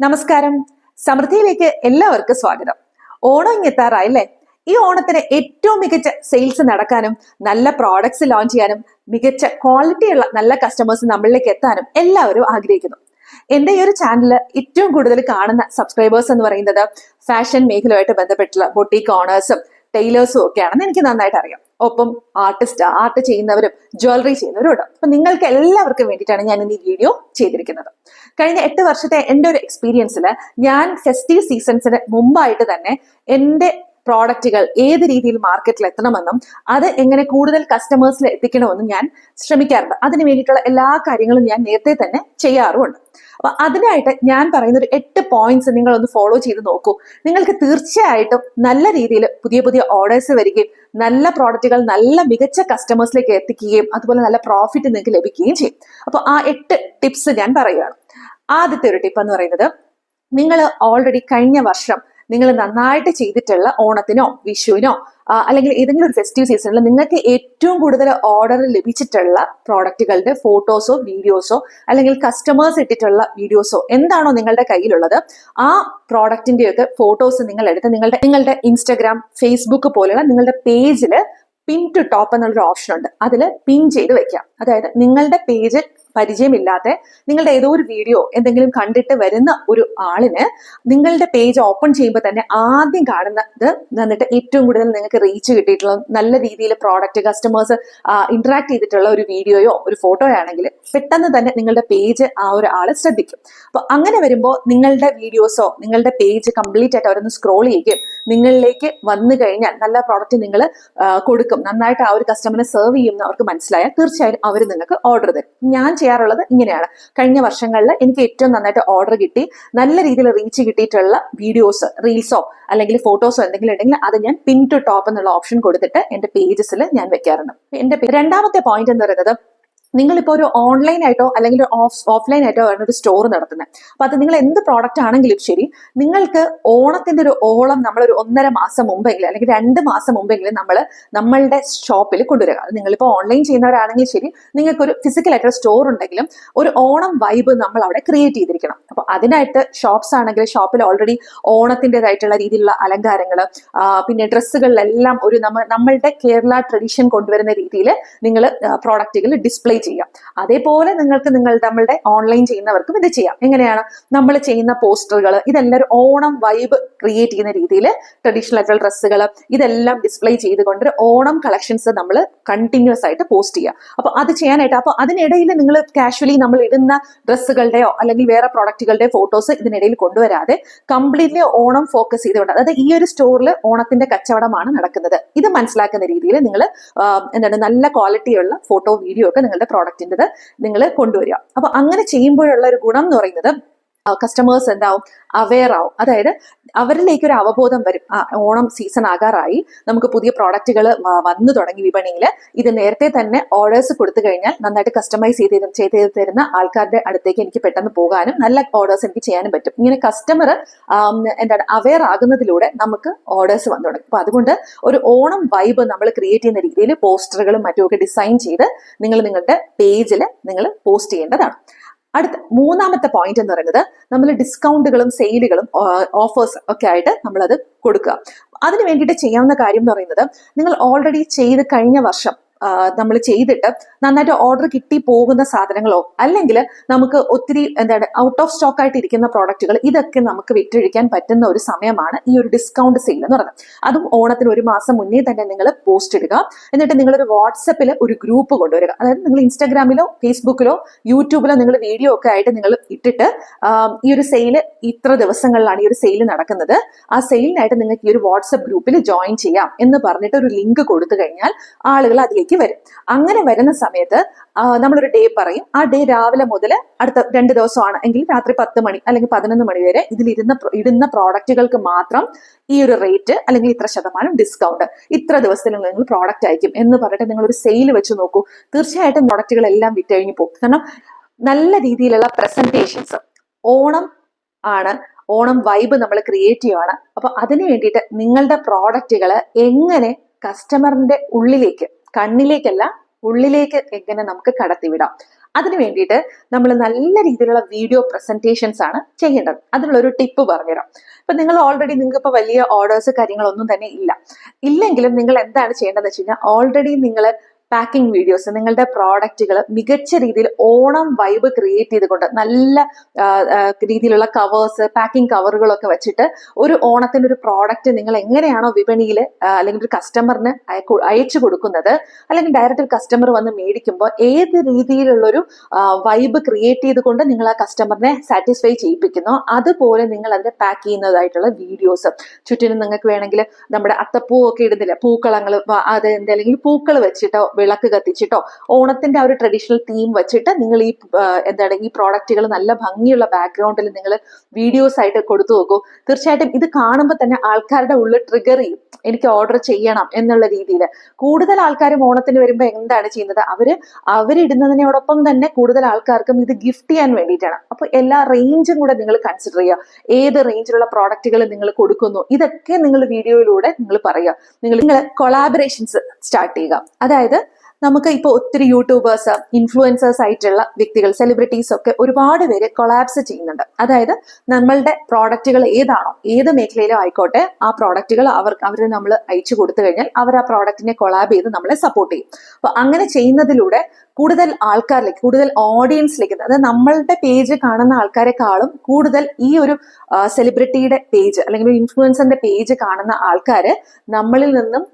നമസ്കാരം. സമൃദ്ധിയിലേക്ക് എല്ലാവർക്കും സ്വാഗതം. ഓണം ഇങ്ങെത്താറായല്ലേ ഈ ഓണത്തിന് ഏറ്റവും മികച്ച സെയിൽസ് നടക്കാനും നല്ല പ്രോഡക്ട്സ് ലോഞ്ച് ചെയ്യാനും മികച്ച ക്വാളിറ്റിയുള്ള നല്ല കസ്റ്റമേഴ്സ് നമ്മളിലേക്ക് എത്താനും എല്ലാവരും ആഗ്രഹിക്കുന്നു. എന്റെ ഈ ഒരു ചാനൽ ഏറ്റവും കൂടുതൽ കാണുന്ന സബ്സ്ക്രൈബേഴ്സ് എന്ന് പറയുന്നത് ഫാഷൻ മേഖലയുമായിട്ട് ബന്ധപ്പെട്ടുള്ള ബൊട്ടിക് ഓണേഴ്സും ടൈലേഴ്സും ഒക്കെയാണെന്ന് എനിക്ക് നന്നായിട്ട് അറിയാം. ഒപ്പം ആർട്ടിസ്റ്റ് ആർട്ട് ചെയ്യുന്നവരും ജ്വല്ലറി ചെയ്യുന്നവരും ഉണ്ട്. അപ്പൊ നിങ്ങൾക്ക് എല്ലാവർക്കും വേണ്ടിയിട്ടാണ് ഞാൻ ഇന്ന് ഈ വീഡിയോ ചെയ്തിരിക്കുന്നത്. കഴിഞ്ഞ എട്ട് വർഷത്തെ എന്റെ ഒരു എക്സ്പീരിയൻസിൽ ഞാൻ ഫെസ്റ്റീവ് സീസൺസിന് മുമ്പായിട്ട് തന്നെ എന്റെ പ്രോഡക്റ്റുകൾ ഏത് രീതിയിൽ മാർക്കറ്റിൽ എത്തണമെന്നും അത് എങ്ങനെ കൂടുതൽ കസ്റ്റമേഴ്സിൽ എത്തിക്കണമെന്നും ഞാൻ ശ്രമിക്കാറുണ്ട്. അതിന് വേണ്ടിയിട്ടുള്ള എല്ലാ കാര്യങ്ങളും ഞാൻ നേരത്തെ തന്നെ ചെയ്യാറുമുണ്ട്. അപ്പൊ അതിനായിട്ട് ഞാൻ പറയുന്ന ഒരു എട്ട് പോയിന്റ്സ് നിങ്ങൾ ഒന്ന് ഫോളോ ചെയ്ത് നോക്കൂ. നിങ്ങൾക്ക് തീർച്ചയായിട്ടും നല്ല രീതിയിൽ പുതിയ പുതിയ ഓർഡേഴ്സ് വരികയും നല്ല പ്രോഡക്റ്റുകൾ നല്ല മികച്ച കസ്റ്റമേഴ്സിലേക്ക് എത്തിക്കുകയും അതുപോലെ നല്ല പ്രോഫിറ്റ് നിങ്ങൾക്ക് ലഭിക്കുകയും ചെയ്യും. അപ്പോൾ ആ എട്ട് ടിപ്സ് ഞാൻ പറയുകയാണ് ആദ്യത്തെ ഒരു ടിപ്പ് എന്ന് പറയുന്നത് നിങ്ങൾ ഓൾറെഡി കഴിഞ്ഞ വർഷം നിങ്ങൾ നന്നായിട്ട് ചെയ്തിട്ടുള്ള ഓണത്തിനോ വിഷുവിനോ അല്ലെങ്കിൽ ഏതെങ്കിലും ഒരു ഫെസ്റ്റീവ് സീസണിൽ നിങ്ങൾക്ക് ഏറ്റവും കൂടുതൽ ഓർഡർ ലഭിച്ചിട്ടുള്ള പ്രോഡക്റ്റുകളുടെ ഫോട്ടോസോ വീഡിയോസോ അല്ലെങ്കിൽ കസ്റ്റമേഴ്സ് ഇട്ടിട്ടുള്ള വീഡിയോസോ എന്താണോ നിങ്ങളുടെ കയ്യിലുള്ളത് ആ പ്രോഡക്റ്റിന്റെയൊക്കെ ഫോട്ടോസ് നിങ്ങൾ എടുത്ത് നിങ്ങളുടെ നിങ്ങളുടെ ഇൻസ്റ്റഗ്രാം ഫേസ്ബുക്ക് പോലെയുള്ള നിങ്ങളുടെ പേജിൽ പിൻ ടു ടോപ്പ് എന്നുള്ളൊരു ഓപ്ഷൻ ഉണ്ട്. അതിൽ പിൻ ചെയ്ത് വെക്കാം. അതായത് നിങ്ങളുടെ പേജ് പരിചയമില്ലാത്ത നിങ്ങളുടെ ഏതോ ഒരു വീഡിയോ എന്തെങ്കിലും കണ്ടിട്ട് വരുന്ന ഒരു ആളിന് നിങ്ങളുടെ പേജ് ഓപ്പൺ ചെയ്യുമ്പോൾ തന്നെ ആദ്യം കാണുന്നത് എന്നിട്ട് ഏറ്റവും കൂടുതൽ നിങ്ങൾക്ക് റീച്ച് കിട്ടിയിട്ടുള്ള നല്ല രീതിയിൽ പ്രോഡക്റ്റ് കസ്റ്റമേഴ്സ് ഇന്ററാക്ട് ചെയ്തിട്ടുള്ള ഒരു വീഡിയോയോ ഒരു ഫോട്ടോയോ ആണെങ്കിൽ പെട്ടെന്ന് തന്നെ നിങ്ങളുടെ പേജ് ആ ഒരു ആൾ ശ്രദ്ധിക്കും. അപ്പൊ അങ്ങനെ വരുമ്പോൾ നിങ്ങളുടെ വീഡിയോസോ നിങ്ങളുടെ പേജ് കംപ്ലീറ്റ് ആയിട്ട് അവരൊന്ന് സ്ക്രോൾ ചെയ്യുകയും നിങ്ങളിലേക്ക് വന്നു കഴിഞ്ഞാൽ നല്ല പ്രോഡക്റ്റ് നിങ്ങൾ കൊടുക്കും. നന്നായിട്ട് ആ ഒരു കസ്റ്റമറിനെ സെർവ് ചെയ്യുമെന്ന് അവർക്ക് മനസ്സിലായാൽ തീർച്ചയായും അവർ നിങ്ങൾക്ക് ഓർഡർ തരും. ഞാൻ ചെയ്യാറുള്ളത് ഇങ്ങനെയാണ്. കഴിഞ്ഞ വർഷങ്ങളിൽ എനിക്ക് ഏറ്റവും നന്നായിട്ട് ഓർഡർ കിട്ടി. നല്ല രീതിയിൽ റീച്ച് കിട്ടിയിട്ടുള്ള വീഡിയോസ് റീൽസോ അല്ലെങ്കിൽ ഫോട്ടോസോ എന്തെങ്കിലും ഉണ്ടെങ്കിൽ അത് ഞാൻ പിൻ ടു ടോപ്പ് എന്നുള്ള ഓപ്ഷൻ കൊടുത്തിട്ട് എന്റെ പേജസിൽ ഞാൻ വെക്കാറുണ്ട്. എന്റെ രണ്ടാമത്തെ പോയിന്റ് എന്ന് പറയുന്നത് നിങ്ങളിപ്പോൾ ഒരു ഓൺലൈൻ ആയിട്ടോ അല്ലെങ്കിൽ ഓഫ് ഓഫ്ലൈൻ ആയിട്ടോ ആണ് ഒരു സ്റ്റോർ നടത്തുന്നത് അപ്പൊ അത് നിങ്ങൾ എന്ത് പ്രോഡക്റ്റ് ആണെങ്കിലും ശരി നിങ്ങൾക്ക് ഓണത്തിന്റെ ഒരു ഓളം നമ്മൾ ഒരു ഒന്നര മാസം മുമ്പെങ്കിലും അല്ലെങ്കിൽ രണ്ട് മാസം മുമ്പെങ്കിലും നമ്മൾ നമ്മളുടെ ഷോപ്പിൽ കൊണ്ടുവരിക. നിങ്ങളിപ്പോൾ ഓൺലൈൻ ചെയ്യുന്നവരാണെങ്കിൽ ശരി നിങ്ങൾക്ക് ഒരു ഫിസിക്കൽ ആയിട്ട് സ്റ്റോർ ഉണ്ടെങ്കിലും ഒരു ഓണം വൈബ് നമ്മൾ അവിടെ ക്രിയേറ്റ് ചെയ്തിരിക്കണം. അപ്പൊ അതിനായിട്ട് ഷോപ്സ് ആണെങ്കിൽ ഷോപ്പിൽ ഓൾറെഡി ഓണത്തിന്റെതായിട്ടുള്ള രീതിയിലുള്ള അലങ്കാരങ്ങൾ പിന്നെ ഡ്രസ്സുകളിലെല്ലാം ഒരു നമ്മ നമ്മളുടെ കേരള ട്രഡീഷൻ കൊണ്ടുവരുന്ന രീതിയിൽ നിങ്ങൾ പ്രോഡക്റ്റുകൾ ഡിസ്പ്ലേ ചെയ്യാം. അതേപോലെ നിങ്ങൾക്ക് നിങ്ങൾ നമ്മളുടെ ഓൺലൈൻ ചെയ്യുന്നവർക്കും ഇത് ചെയ്യാം. എങ്ങനെയാണ്? നമ്മൾ ചെയ്യുന്ന പോസ്റ്ററുകൾ ഇതെല്ലാം ഒരു ഓണം വൈബ് ക്രിയേറ്റ് ചെയ്യുന്ന രീതിയിൽ ട്രഡീഷണൽ ആയിട്ടുള്ള ഡ്രസ്സുകൾ ഇതെല്ലാം ഡിസ്പ്ലേ ചെയ്തുകൊണ്ട് ഒരു ഓണം കളക്ഷൻസ് നമ്മൾ കണ്ടിന്യൂസ് ആയിട്ട് പോസ്റ്റ് ചെയ്യുക. അപ്പൊ അത് ചെയ്യാനായിട്ട് അപ്പൊ അതിനിടയിൽ നിങ്ങൾ കാഷ്വലി നമ്മൾ ഇടുന്ന ഡ്രസ്സുകളുടെയോ അല്ലെങ്കിൽ വേറെ പ്രോഡക്റ്റുകളുടെ ഫോട്ടോസ് ഇതിനിടയിൽ കൊണ്ടുവരാതെ കംപ്ലീറ്റ്ലി ഓണം ഫോക്കസ് ചെയ്തുകൊണ്ട് അതായത് ഈ ഒരു സ്റ്റോറിൽ ഓണത്തിന്റെ കച്ചവടമാണ് നടക്കുന്നത്. ഇത് മനസ്സിലാക്കുന്ന രീതിയിൽ നിങ്ങൾ എന്താണ് നല്ല ക്വാളിറ്റിയുള്ള ഫോട്ടോ വീഡിയോ ഒക്കെ നിങ്ങളുടെ പ്രോഡക്റ്റിന്റെത് നിങ്ങൾ കൊണ്ടുവരിക. അപ്പോൾ അങ്ങനെ ചെയ്യുമ്പോഴുള്ള ഒരു ഗുണം എന്ന് പറയുന്നത് കസ്റ്റമേഴ്സ് എന്താവും? അവെയർ ആവും. അതായത് അവരിലേക്ക് ഒരു അവബോധം വരും. ഓണം സീസൺ ആകാറായി. നമുക്ക് പുതിയ പ്രോഡക്റ്റുകൾ വന്നു തുടങ്ങി വിപണിയിൽ. ഇത് നേരത്തെ തന്നെ ഓർഡേഴ്സ് കൊടുത്തു കഴിഞ്ഞാൽ നന്നായിട്ട് കസ്റ്റമൈസ് ചെയ്ത് ചെയ്ത് തരുന്ന ആൾക്കാരുടെ അടുത്തേക്ക് എനിക്ക് പെട്ടെന്ന് പോകാനും നല്ല ഓർഡേഴ്സ് എനിക്ക് ചെയ്യാനും പറ്റും. ഇങ്ങനെ കസ്റ്റമർ എന്താണ് അവെയർ ആകുന്നതിലൂടെ നമുക്ക് ഓർഡേഴ്സ് വന്നു തുടങ്ങും. അപ്പൊ അതുകൊണ്ട് ഒരു ഓണം വൈബ് നമ്മൾ ക്രിയേറ്റ് ചെയ്യുന്ന രീതിയിൽ പോസ്റ്ററുകളും മറ്റുമൊക്കെ ഡിസൈൻ ചെയ്ത് നിങ്ങൾ നിങ്ങളുടെ പേജിൽ നിങ്ങൾ പോസ്റ്റ് ചെയ്യേണ്ടതാണ്. അടുത്ത മൂന്നാമത്തെ പോയിന്റ് എന്ന് പറയുന്നത് നമ്മൾ ഡിസ്കൗണ്ടുകളും സെയിലുകളും ഓഫേഴ്സ് ഒക്കെ ആയിട്ട് നമ്മളത് കൊടുക്കുക. അതിന് വേണ്ടിയിട്ട് ചെയ്യാവുന്ന കാര്യം എന്ന് പറയുന്നത് നിങ്ങൾ ഓൾറെഡി ചെയ്ത് കഴിഞ്ഞ വർഷം നമ്മൾ ചെയ്തിട്ട് നന്നായിട്ട് ഓർഡർ കിട്ടി പോകുന്ന സാധനങ്ങളോ അല്ലെങ്കിൽ നമുക്ക് ഒത്തിരി എന്താണ് ഔട്ട് ഓഫ് സ്റ്റോക്ക് ആയിട്ട് ഇരിക്കുന്ന പ്രോഡക്റ്റുകൾ ഇതൊക്കെ നമുക്ക് വിറ്റഴിക്കാൻ പറ്റുന്ന ഒരു സമയമാണ് ഈ ഒരു ഡിസ്കൗണ്ട് സെയിൽ എന്ന് പറയുന്നത്. അതും ഓണത്തിന് ഒരു മാസം മുന്നേ തന്നെ നിങ്ങൾ പോസ്റ്റ് ഇടുക. എന്നിട്ട് നിങ്ങളൊരു വാട്സപ്പിൽ ഒരു ഗ്രൂപ്പ് കൊണ്ടുവരിക. അതായത് നിങ്ങൾ ഇൻസ്റ്റാഗ്രാമിലോ ഫേസ്ബുക്കിലോ യൂട്യൂബിലോ നിങ്ങൾ വീഡിയോ ഒക്കെ ആയിട്ട് നിങ്ങൾ ഇട്ടിട്ട് ഈ ഒരു സെയിൽ ഇത്ര ദിവസങ്ങളിലാണ് ഈ ഒരു സെയിൽ നടക്കുന്നത്. ആ സെയിലിനായിട്ട് നിങ്ങൾക്ക് ഈ ഒരു വാട്സപ്പ് ഗ്രൂപ്പിൽ ജോയിൻ ചെയ്യാം എന്ന് പറഞ്ഞിട്ട് ഒരു ലിങ്ക് കൊടുത്തു കഴിഞ്ഞാൽ ആളുകൾ അതിലേക്ക് വരും. അങ്ങനെ വരുന്ന സമയത്ത് നമ്മളൊരു ഡേ പറയും. ആ ഡേ രാവിലെ മുതൽ അടുത്ത രണ്ട് ദിവസമാണ്. എങ്കിൽ രാത്രി പത്ത് മണി അല്ലെങ്കിൽ പതിനൊന്ന് മണി വരെ ഇതിലിരുന്ന ഇരുന്ന ഇടുന്ന പ്രോഡക്റ്റുകൾക്ക് മാത്രം ഈ ഒരു റേറ്റ് അല്ലെങ്കിൽ ഇത്ര ശതമാനം ഡിസ്കൗണ്ട് ഇത്ര ദിവസത്തിൽ നിങ്ങൾ പ്രോഡക്റ്റ് അയക്കും എന്ന് പറഞ്ഞിട്ട് നിങ്ങൾ ഒരു സെയിൽ വെച്ച് നോക്കൂ. തീർച്ചയായിട്ടും പ്രോഡക്റ്റുകളെല്ലാം വിറ്റഴിഞ്ഞു പോകും. കാരണം നല്ല രീതിയിലുള്ള പ്രസന്റേഷൻസ് ഓണം ആണ്. ഓണം വൈബ് നമ്മൾ ക്രിയേറ്റ് ചെയ്യുവാണ്. അപ്പൊ അതിന് വേണ്ടിയിട്ട് നിങ്ങളുടെ പ്രോഡക്റ്റുകൾ എങ്ങനെ കസ്റ്റമറിന്റെ ഉള്ളിലേക്ക് കണ്ണിലേക്കല്ല ഉള്ളിലേക്ക് എങ്ങനെ നമുക്ക് കടത്തിവിടാം. അതിനു വേണ്ടിയിട്ട് നമ്മൾ നല്ല രീതിയിലുള്ള വീഡിയോ പ്രസന്റേഷൻസ് ആണ് ചെയ്യേണ്ടത്. അതിനുള്ള ഒരു ടിപ്പ് പറഞ്ഞുതരാം. ഇപ്പൊ നിങ്ങൾ ഓൾറെഡി നിങ്ങൾക്ക് ഇപ്പൊ വലിയ ഓർഡേഴ്സ് കാര്യങ്ങളൊന്നും തന്നെ ഇല്ല. ഇല്ലെങ്കിലും നിങ്ങൾ എന്താണ് ചെയ്യേണ്ടതെന്ന് വെച്ച് കഴിഞ്ഞാൽ ഓൾറെഡി നിങ്ങൾ പാക്കിംഗ് വീഡിയോസ് നിങ്ങളുടെ പ്രോഡക്റ്റുകൾ മികച്ച രീതിയിൽ ഓണം വൈബ് ക്രിയേറ്റ് ചെയ്തുകൊണ്ട് നല്ല രീതിയിലുള്ള കവേഴ്സ് പാക്കിംഗ് കവറുകളൊക്കെ വെച്ചിട്ട് ഒരു ഓണത്തിന്റെ ഒരു പ്രോഡക്റ്റ് നിങ്ങൾ എങ്ങനെയാണോ വിപണിയിൽ അല്ലെങ്കിൽ ഒരു കസ്റ്റമറിന് അയച്ചു കൊടുക്കുന്നത് അല്ലെങ്കിൽ ഡയറക്റ്റ് ഒരു കസ്റ്റമർ വന്ന് മേടിക്കുമ്പോൾ ഏത് രീതിയിലുള്ളൊരു വൈബ് ക്രിയേറ്റ് ചെയ്തുകൊണ്ട് നിങ്ങൾ ആ കസ്റ്റമറിനെ സാറ്റിസ്ഫൈ ചെയ്യിപ്പിക്കുന്നു. അതുപോലെ നിങ്ങൾ അതിനെ പാക്ക് ചെയ്യുന്നതായിട്ടുള്ള വീഡിയോസ് ചുറ്റിനും നിങ്ങൾക്ക് വേണമെങ്കിൽ നമ്മുടെ അത്തപ്പൂ ഒക്കെ ഇടുന്നില്ല പൂക്കളങ്ങൾ അത് എന്തെങ്കിലും പൂക്കൾ വെച്ചിട്ടോ വിളക്ക് കത്തിച്ചിട്ടോ ഓണത്തിന്റെ ആ ഒരു ട്രഡീഷണൽ തീം വെച്ചിട്ട് നിങ്ങൾ ഈ എന്താണ് ഈ പ്രോഡക്റ്റുകൾ നല്ല ഭംഗിയുള്ള ബാക്ക്ഗ്രൗണ്ടിൽ നിങ്ങൾ വീഡിയോസ് ആയിട്ട് കൊടുത്തു നോക്കൂ. തീർച്ചയായിട്ടും ഇത് കാണുമ്പോൾ തന്നെ ആൾക്കാരുടെ ഉള്ളിൽ ട്രിഗർ ചെയ്യും. എനിക്ക് ഓർഡർ ചെയ്യണം എന്നുള്ള രീതിയിൽ. കൂടുതൽ ആൾക്കാരും ഓണത്തിന് വരുമ്പോൾ എന്താണ് ചെയ്യുന്നത്? അവർ അവരിടുന്നതിനോടൊപ്പം തന്നെ കൂടുതൽ ആൾക്കാർക്കും ഇത് ഗിഫ്റ്റ് ചെയ്യാൻ വേണ്ടിയിട്ടാണ്. അപ്പൊ എല്ലാ റേഞ്ചും കൂടെ നിങ്ങൾ കൺസിഡർ ചെയ്യുക. ഏത് റേഞ്ചിലുള്ള പ്രോഡക്റ്റുകൾ നിങ്ങൾ കൊടുക്കുന്നു? ഇതൊക്കെ നിങ്ങൾ വീഡിയോയിലൂടെ നിങ്ങൾ പറയുക. നിങ്ങൾ നിങ്ങൾ കൊളാബറേഷൻസ് സ്റ്റാർട്ട് ചെയ്യുക. അതായത് നമുക്ക് ഇപ്പോൾ ഒത്തിരി യൂട്യൂബേഴ്സ് ഇൻഫ്ലുവൻസേഴ്സ് ആയിട്ടുള്ള വ്യക്തികൾ സെലിബ്രിറ്റീസ് ഒക്കെ ഒരുപാട് പേര് കൊളാബ്സ് ചെയ്യുന്നുണ്ട്. അതായത് നമ്മളുടെ പ്രോഡക്റ്റുകൾ ഏതാണോ ഏത് മേഖലയിലും ആയിക്കോട്ടെ ആ പ്രോഡക്റ്റുകൾ അവർ അവർ നമ്മൾ അയച്ചു കൊടുത്തു കഴിഞ്ഞാൽ അവർ ആ പ്രോഡക്റ്റിനെ കൊളാബ് ചെയ്ത് നമ്മളെ സപ്പോർട്ട് ചെയ്യും. അപ്പോൾ അങ്ങനെ ചെയ്യുന്നതിലൂടെ കൂടുതൽ ആൾക്കാരിലേക്ക് കൂടുതൽ ഓഡിയൻസിലേക്ക് അതായത് നമ്മളുടെ പേജ് കാണുന്ന ആൾക്കാരെക്കാളും കൂടുതൽ ഈ ഒരു സെലിബ്രിറ്റിയുടെ പേജ് അല്ലെങ്കിൽ ഇൻഫ്ലുവൻസറിന്റെ പേജ് കാണുന്ന ആൾക്കാർ നമ്മളിൽ നിന്നും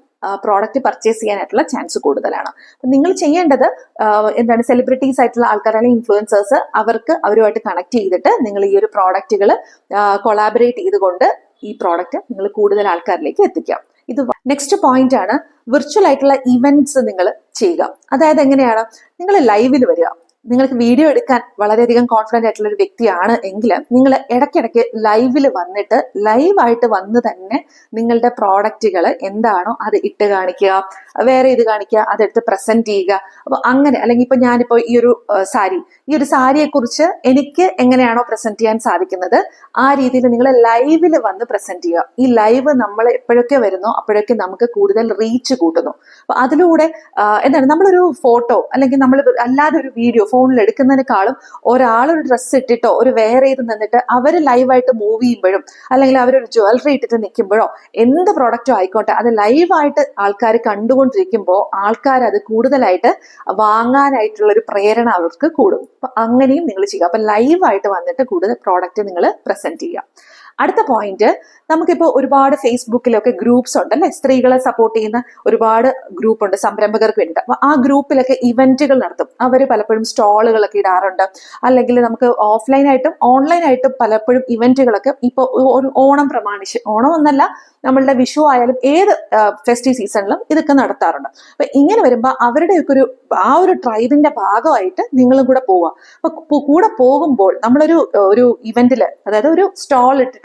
പ്രോഡക്റ്റ് പർച്ചേസ് ചെയ്യാനായിട്ടുള്ള ചാൻസ് കൂടുതലാണ്. അപ്പൊ നിങ്ങൾ ചെയ്യേണ്ടത് എന്താണ് സെലിബ്രിറ്റീസ് ആയിട്ടുള്ള ആൾക്കാർ അല്ലെങ്കിൽ ഇൻഫ്ലുവൻസേഴ്സ് അവർക്ക് അവരുമായിട്ട് കണക്ട് ചെയ്തിട്ട് നിങ്ങൾ ഈ ഒരു പ്രോഡക്റ്റുകൾ കൊളാബറേറ്റ് ചെയ്തുകൊണ്ട് ഈ പ്രോഡക്റ്റ് നിങ്ങൾ കൂടുതൽ ആൾക്കാരിലേക്ക് എത്തിക്കാം. ഇത് നെക്സ്റ്റ് പോയിന്റ് ആണ് വിർച്വൽ ആയിട്ടുള്ള ഇവന്റ്സ് നിങ്ങൾ ചെയ്യുക. അതായത് എങ്ങനെയാണ്? നിങ്ങൾ ലൈവിൽ വരിക. നിങ്ങൾക്ക് വീഡിയോ എടുക്കാൻ വളരെയധികം കോൺഫിഡന്റ് ആയിട്ടുള്ള ഒരു വ്യക്തിയാണ് എങ്കിൽ നിങ്ങൾ ഇടയ്ക്കിടയ്ക്ക് ലൈവിൽ വന്നിട്ട് ലൈവായിട്ട് വന്ന് തന്നെ നിങ്ങളുടെ പ്രോഡക്റ്റുകൾ എന്താണോ അത് ഇട്ട് കാണിക്കുക വേറെ ഇത് കാണിക്കുക അതെടുത്ത് പ്രസന്റ് ചെയ്യുക. അപ്പോൾ അങ്ങനെ അല്ലെങ്കിൽ ഇപ്പൊ ഞാനിപ്പോ ഈ ഒരു സാരി ഈ ഒരു സാരിയെ കുറിച്ച് എനിക്ക് എങ്ങനെയാണോ പ്രസന്റ് ചെയ്യാൻ സാധിക്കുന്നത് ആ രീതിയിൽ നിങ്ങൾ ലൈവിൽ വന്ന് പ്രസന്റ് ചെയ്യുക. ഈ ലൈവ് നമ്മൾ എപ്പോഴൊക്കെ വരുന്നോ അപ്പോഴൊക്കെ നമുക്ക് കൂടുതൽ റീച്ച് കൂട്ടുന്നു. അപ്പൊ അതിലൂടെ എന്താണ് നമ്മളൊരു ഫോട്ടോ അല്ലെങ്കിൽ നമ്മൾ അല്ലാതെ ഒരു വീഡിയോ ഫോണിൽ എടുക്കുന്നതിനേക്കാളും ഒരു ഡ്രസ്സ് ഇട്ടിട്ടോ ഒരു വെയർ ചെയ്ത് നിന്നിട്ട് അവർ ലൈവായിട്ട് മൂവ് ചെയ്യുമ്പോഴും അല്ലെങ്കിൽ അവരൊരു ജ്വല്ലറി ഇട്ടിട്ട് നിൽക്കുമ്പോഴോ എന്ത് പ്രോഡക്റ്റോ ആയിക്കോട്ടെ അത് ലൈവായിട്ട് ആൾക്കാർ കണ്ടുകൊണ്ടിരിക്കുമ്പോൾ ആൾക്കാർ അത് കൂടുതലായിട്ട് വാങ്ങാനായിട്ടുള്ള ഒരു പ്രേരണ അവർക്ക് കൂടും. അപ്പം അങ്ങനെയും നിങ്ങൾ ചെയ്യുക. അപ്പം ലൈവായിട്ട് വന്നിട്ട് കൂടുതൽ പ്രോഡക്റ്റ് നിങ്ങൾ പ്രസന്റ് ചെയ്യുക. അടുത്ത പോയിന്റ് നമുക്കിപ്പോൾ ഒരുപാട് ഫേസ്ബുക്കിലൊക്കെ ഗ്രൂപ്പ്സ് ഉണ്ട് അല്ലെ സ്ത്രീകളെ സപ്പോർട്ട് ചെയ്യുന്ന ഒരുപാട് ഗ്രൂപ്പ് ഉണ്ട് സംരംഭകർക്ക് വേണ്ടിയിട്ട്. അപ്പൊ ആ ഗ്രൂപ്പിലൊക്കെ ഇവന്റുകൾ നടത്തും. അവർ പലപ്പോഴും സ്റ്റാളുകളൊക്കെ ഇടാറുണ്ട്. അല്ലെങ്കിൽ നമുക്ക് ഓഫ്ലൈൻ ആയിട്ടും ഓൺലൈൻ ആയിട്ടും പലപ്പോഴും ഇവന്റുകളൊക്കെ ഇപ്പോൾ ഒരു ഓണം പ്രമാണിച്ച് ഓണം എന്നല്ല നമ്മളുടെ വിഷു ആയാലും ഏത് ഫെസ്റ്റീവ് സീസണിലും ഇതൊക്കെ നടത്താറുണ്ട്. അപ്പൊ ഇങ്ങനെ വരുമ്പോൾ അവരുടെയൊക്കെ ഒരു ആ ഒരു ട്രൈബിന്റെ ഭാഗമായിട്ട് നിങ്ങളും കൂടെ പോവുക അപ്പൊ കൂടെ പോകുമ്പോൾ നമ്മളൊരു ഒരു ഇവന്റിൽ അതായത് ഒരു സ്റ്റാൾ ഇട്ടിട്ട്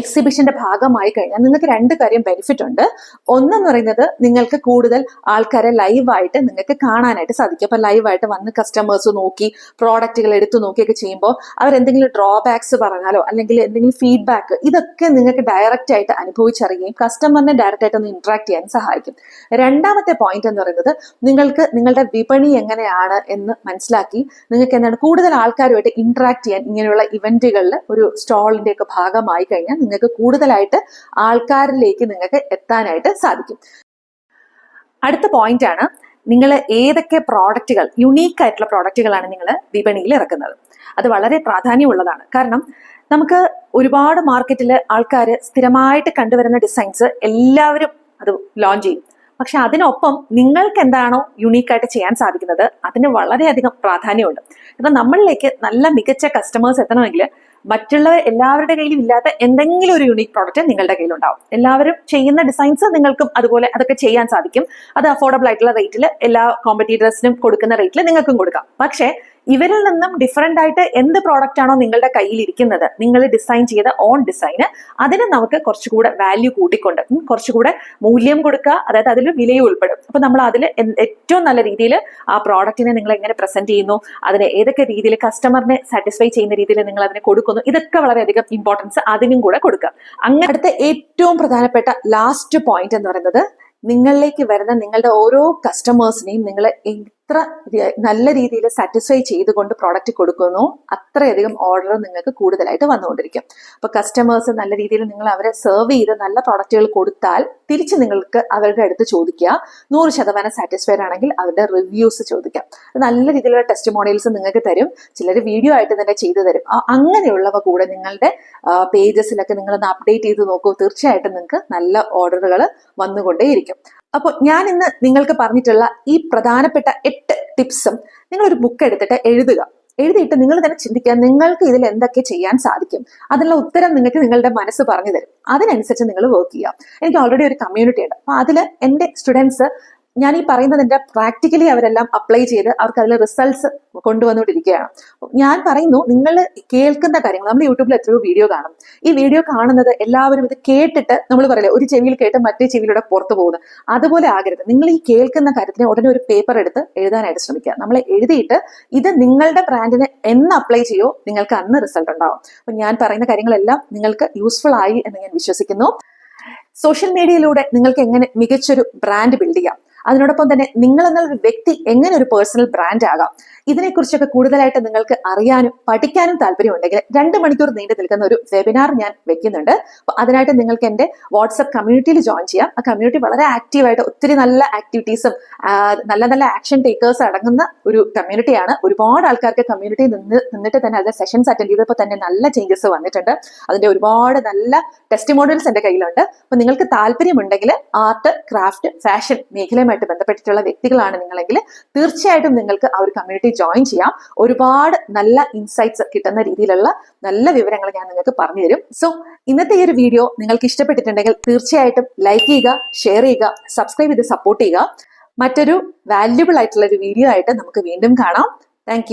എക്സിബിഷന്റെ ഭാഗമായി കഴിഞ്ഞാൽ നിങ്ങൾക്ക് രണ്ട് കാര്യം ബെനിഫിറ്റ് ഉണ്ട്. ഒന്നെന്ന് പറയുന്നത് നിങ്ങൾക്ക് കൂടുതൽ ആൾക്കാരെ ലൈവായിട്ട് നിങ്ങൾക്ക് കാണാനായിട്ട് സാധിക്കും. അപ്പൊ ലൈവായിട്ട് വന്ന് കസ്റ്റമേഴ്സ് നോക്കി പ്രോഡക്റ്റുകൾ എടുത്തു നോക്കിയൊക്കെ ചെയ്യുമ്പോൾ അവരെന്തെങ്കിലും ഡ്രോബാക്സ് പറഞ്ഞാലോ അല്ലെങ്കിൽ എന്തെങ്കിലും ഫീഡ്ബാക്ക് ഇതൊക്കെ നിങ്ങൾക്ക് ഡയറക്റ്റ് ആയിട്ട് അനുഭവിച്ചറിയുകയും കസ്റ്റമറിനെ ഡയറക്റ്റ് ആയിട്ട് ഒന്ന് ഇന്ററാക്ട് ചെയ്യാൻ സഹായിക്കും. രണ്ടാമത്തെ പോയിന്റ് എന്ന് പറയുന്നത് നിങ്ങൾക്ക് നിങ്ങളുടെ വിപണി എങ്ങനെയാണ് എന്ന് മനസ്സിലാക്കി നിങ്ങൾക്ക് എന്താണ് കൂടുതൽ ആൾക്കാരുമായിട്ട് ഇന്ററാക്ട് ചെയ്യാൻ ഇങ്ങനെയുള്ള ഇവന്റുകളിൽ ഒരു സ്റ്റാളിന്റെ ഒക്കെ ഭാഗമായി കഴിഞ്ഞാൽ നിങ്ങൾക്ക് കൂടുതലായിട്ട് ആൾക്കാരിലേക്ക് നിങ്ങൾക്ക് എത്താനായിട്ട് സാധിക്കും. അടുത്ത പോയിന്റ് ആണ് നിങ്ങൾ ഏതൊക്കെ പ്രോഡക്റ്റുകൾ യുണീക്ക് ആയിട്ടുള്ള പ്രോഡക്റ്റുകളാണ് നിങ്ങൾ വിപണിയിൽ ഇറക്കുന്നത്. അത് വളരെ പ്രാധാന്യമുള്ളതാണ്. കാരണം നമുക്ക് ഒരുപാട് മാർക്കറ്റിൽ ആൾക്കാർ സ്ഥിരമായിട്ട് കണ്ടുവരുന്ന ഡിസൈൻസ് എല്ലാവരും അത് ലോഞ്ച് ചെയ്യും. പക്ഷെ അതിനൊപ്പം നിങ്ങൾക്ക് എന്താണോ യുണീക്കായിട്ട് ചെയ്യാൻ സാധിക്കുന്നത് അതിന് വളരെയധികം പ്രാധാന്യമുണ്ട്. കാരണം നമ്മളിലേക്ക് നല്ല മികച്ച കസ്റ്റമേഴ്സ് എത്തണമെങ്കിൽ മറ്റുള്ളവർ എല്ലാവരുടെ കയ്യിലും ഇല്ലാത്ത എന്തെങ്കിലും ഒരു യുണീക് പ്രോഡക്റ്റ് നിങ്ങളുടെ കയ്യിലുണ്ടാവും. എല്ലാവരും ചെയ്യുന്ന ഡിസൈൻസ് നിങ്ങൾക്കും അതുപോലെ അതൊക്കെ ചെയ്യാൻ സാധിക്കും. അത് അഫോർഡബിൾ ആയിട്ടുള്ള റേറ്റിൽ എല്ലാ കോമ്പറ്റീറ്റേഴ്സിനും കൊടുക്കുന്ന റേറ്റിൽ നിങ്ങൾക്കും കൊടുക്കാം. പക്ഷേ ഇവരിൽ നിന്നും ഡിഫറെന്റ് ആയിട്ട് എന്ത് പ്രോഡക്റ്റ് ആണോ നിങ്ങളുടെ കയ്യിൽ ഇരിക്കുന്നത്. നിങ്ങൾ ഡിസൈൻ ചെയ്ത ഓൺ ഡിസൈന് അതിന് നമുക്ക് കുറച്ചുകൂടെ വാല്യൂ കൂട്ടിക്കൊണ്ട് കുറച്ചുകൂടെ മൂല്യം കൊടുക്കുക. അതായത് അതിൽ വിലയും ഉൾപ്പെടും. അപ്പോൾ നമ്മൾ അതിൽ ഏറ്റവും നല്ല രീതിയിൽ ആ പ്രോഡക്റ്റിനെ നിങ്ങൾ എങ്ങനെ പ്രസന്റ് ചെയ്യുന്നു അതിനെ ഏതൊക്കെ രീതിയിൽ കസ്റ്റമറിനെ സാറ്റിസ്ഫൈ ചെയ്യുന്ന രീതിയിൽ നിങ്ങൾ അതിനെ കൊടുക്കുന്നു ഇതൊക്കെ വളരെയധികം ഇമ്പോർട്ടൻസ് അതിനും കൂടെ കൊടുക്കുക. അങ്ങനെ അടുത്ത ഏറ്റവും പ്രധാനപ്പെട്ട ലാസ്റ്റ് പോയിന്റ് എന്ന് പറയുന്നത് നിങ്ങളിലേക്ക് വരുന്ന നിങ്ങളുടെ ഓരോ കസ്റ്റമേഴ്സിനെയും നിങ്ങൾ എത്ര നല്ല രീതിയിൽ സാറ്റിസ്ഫൈ ചെയ്തുകൊണ്ട് പ്രോഡക്റ്റ് കൊടുക്കുന്നു അത്രയധികം ഓർഡർ നിങ്ങൾക്ക് കൂടുതലായിട്ട് വന്നുകൊണ്ടിരിക്കും. അപ്പോൾ കസ്റ്റമേഴ്സ് നല്ല രീതിയിൽ നിങ്ങൾ അവരെ സെർവ് ചെയ്ത് നല്ല പ്രോഡക്റ്റുകൾ കൊടുത്താൽ തിരിച്ച് നിങ്ങൾക്ക് അവരുടെ അടുത്ത് ചോദിക്കുക. നൂറ് ശതമാനം സാറ്റിസ്ഫൈഡ് ആണെങ്കിൽ അവരുടെ റിവ്യൂസ് ചോദിക്കാം. നല്ല രീതിയിലുള്ള ടെസ്റ്റ് നിങ്ങൾക്ക് തരും. ചിലർ വീഡിയോ ആയിട്ട് തന്നെ ചെയ്തു തരും. അങ്ങനെയുള്ളവ കൂടെ നിങ്ങളുടെ പേജസിലൊക്കെ നിങ്ങളൊന്ന് അപ്ഡേറ്റ് ചെയ്ത് നോക്കൂ. തീർച്ചയായിട്ടും നിങ്ങൾക്ക് നല്ല ഓർഡറുകൾ വന്നുകൊണ്ടേയിരിക്കും. അപ്പോൾ ഞാൻ ഇന്ന് നിങ്ങൾക്ക് പറഞ്ഞിട്ടുള്ള ഈ പ്രധാനപ്പെട്ട എട്ട് ടിപ്സും നിങ്ങൾ ഒരു ബുക്ക് എടുത്തിട്ട് എഴുതുക. എഴുതിയിട്ട് നിങ്ങൾ തന്നെ ചിന്തിക്കുക നിങ്ങൾക്ക് ഇതിൽ എന്തൊക്കെ ചെയ്യാൻ സാധിക്കും. അതിനുള്ള ഉത്തരം നിങ്ങൾക്ക് നിങ്ങളുടെ മനസ്സ് പറഞ്ഞു തരും അതിനനുസരിച്ച് നിങ്ങൾ വർക്ക് ചെയ്യുക. എനിക്ക് ഓൾറെഡി ഒരു കമ്മ്യൂണിറ്റി ഉണ്ട്. അപ്പോൾ അതിൽ എന്റെ സ്റ്റുഡൻസ് ഞാൻ ഈ പറയുന്നതിന്റെ പ്രാക്ടിക്കലി അവരെല്ലാം അപ്ലൈ ചെയ്ത് അവർക്ക് അതിൽ റിസൾട്ട്സ് കൊണ്ടുവന്നുകൊണ്ടിരിക്കുകയാണ്. ഞാൻ പറയുന്നു നിങ്ങൾ കേൾക്കുന്ന കാര്യങ്ങൾ നമ്മൾ യൂട്യൂബിൽ എത്രയോ വീഡിയോ കാണും. ഈ വീഡിയോ കാണുന്നത് എല്ലാവരും ഇത് കേട്ടിട്ട് നമ്മൾ പറയില്ല ഒരു ചെവിയിൽ കേട്ട് മറ്റേ ചെവിയിലൂടെ പുറത്തു പോകുന്നത് അതുപോലെ ആകരുത്. നിങ്ങൾ ഈ കേൾക്കുന്ന കാര്യത്തിന് ഉടനെ ഒരു പേപ്പർ എടുത്ത് എഴുതാനായിട്ട് ശ്രമിക്കുക. നമ്മൾ എഴുതിയിട്ട് ഇത് നിങ്ങളുടെ ബ്രാൻഡിന് എന്ന് അപ്ലൈ ചെയ്യോ നിങ്ങൾക്ക് അന്ന് റിസൾട്ട് ഉണ്ടാവും. അപ്പൊ ഞാൻ പറയുന്ന കാര്യങ്ങളെല്ലാം നിങ്ങൾക്ക് യൂസ്ഫുൾ ആയി എന്ന് ഞാൻ വിശ്വസിക്കുന്നു. സോഷ്യൽ മീഡിയയിലൂടെ നിങ്ങൾക്ക് എങ്ങനെ മികച്ചൊരു ബ്രാൻഡ് ബിൽഡ് ചെയ്യാം? അതിനോടൊപ്പം തന്നെ നിങ്ങൾ എന്നൊരു വ്യക്തി എങ്ങനെ ഒരു പേഴ്സണൽ ബ്രാൻഡ് ആകാം? ഇതിനെക്കുറിച്ചൊക്കെ കൂടുതലായിട്ട് നിങ്ങൾക്ക് അറിയാനും പഠിക്കാനും താല്പര്യമുണ്ടെങ്കിൽ രണ്ട് മണിക്കൂർ നീണ്ടു നിൽക്കുന്ന ഒരു വെബിനാർ ഞാൻ വെക്കുന്നുണ്ട്. അപ്പോൾ അതിനായിട്ട് നിങ്ങൾക്ക് എന്റെ വാട്സപ്പ് കമ്മ്യൂണിറ്റിയിൽ ജോയിൻ ചെയ്യാം. ആ കമ്മ്യൂണിറ്റി വളരെ ആക്റ്റീവായിട്ട് ഒത്തിരി നല്ല ആക്ടിവിറ്റീസും നല്ല നല്ല ആക്ഷൻ ടേക്കേഴ്സ് അടങ്ങുന്ന ഒരു കമ്മ്യൂണിറ്റിയാണ് ഒരുപാട് ആൾക്കാർക്ക് കമ്മ്യൂണിറ്റി നിന്ന് നിന്നിട്ട് തന്നെ അതിന്റെ സെഷൻസ് അറ്റൻഡ് ചെയ്തപ്പോൾ തന്നെ നല്ല ചേഞ്ചസ് വന്നിട്ടുണ്ട്. അതിന്റെ ഒരുപാട് നല്ല ടെസ്റ്റ് മോഡൽസ് എന്റെ കയ്യിലുണ്ട്. അപ്പോൾ നിങ്ങൾക്ക് താല്പര്യമുണ്ടെങ്കിൽ ആർട്ട് ക്രാഫ്റ്റ് ഫാഷൻ മേഖലയുമായിട്ട് ബന്ധപ്പെട്ടിട്ടുള്ള വ്യക്തികളാണ് നിങ്ങളെങ്കിൽ തീർച്ചയായിട്ടും നിങ്ങൾക്ക് ആ ഒരു കമ്മ്യൂണിറ്റി ജോയിൻ ചെയ്യാം. ഒരുപാട് നല്ല ഇൻസൈറ്റ്സ് കിട്ടുന്ന രീതിയിലുള്ള നല്ല വിവരങ്ങൾ ഞാൻ നിങ്ങൾക്ക് പറഞ്ഞു തരും. സോ ഇന്നത്തെ ഈ ഒരു വീഡിയോ നിങ്ങൾക്ക് ഇഷ്ടപ്പെട്ടിട്ടുണ്ടെങ്കിൽ തീർച്ചയായിട്ടും ലൈക്ക് ചെയ്യുക ഷെയർ ചെയ്യുക സബ്സ്ക്രൈബ് ചെയ്ത് സപ്പോർട്ട് ചെയ്യുക. മറ്റൊരു വാല്യുബിൾ ആയിട്ടുള്ള ഒരു വീഡിയോ ആയിട്ട് നമുക്ക് വീണ്ടും കാണാം. താങ്ക്